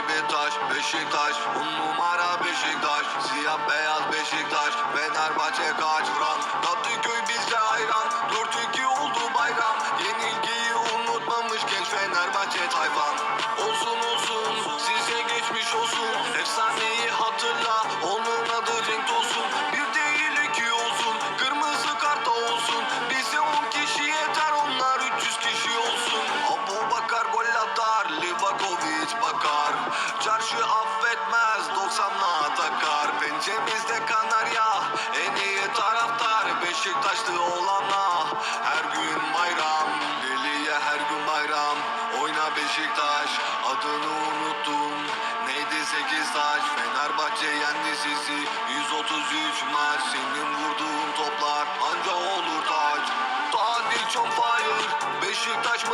yedi taş Beşiktaş. On numara Beşiktaş. Siyah beyaz Beşiktaş. Fenerbahçe kaç vuran? Kadıköy bize hayran. Dört iki oldu bayram. Yenilgiyi unutmamış genç Fenerbahçe tayfan Olsun olsun. Size geçmiş olsun. Efsaneyi hatırla. Onun adı Cenk Tosun. Bir değil iki olsun. Kırmızı karta olsun. Bize on kişi yeter. Onlar 300 kişi olsun. Abu Bakar gol atar. Livakovic bakar Pençemizde Kanarya En iyi taraftar Beşiktaşlı olana. Her gün bayram Deliye her gün bayram. Oyna Beşiktaş Adını unuttum. Neydi 8 taş? Fenerbahçe yendi sizi 133 maç Senin vurduğun toplar Anca olur taç. Tadiç on fire Beşiktaş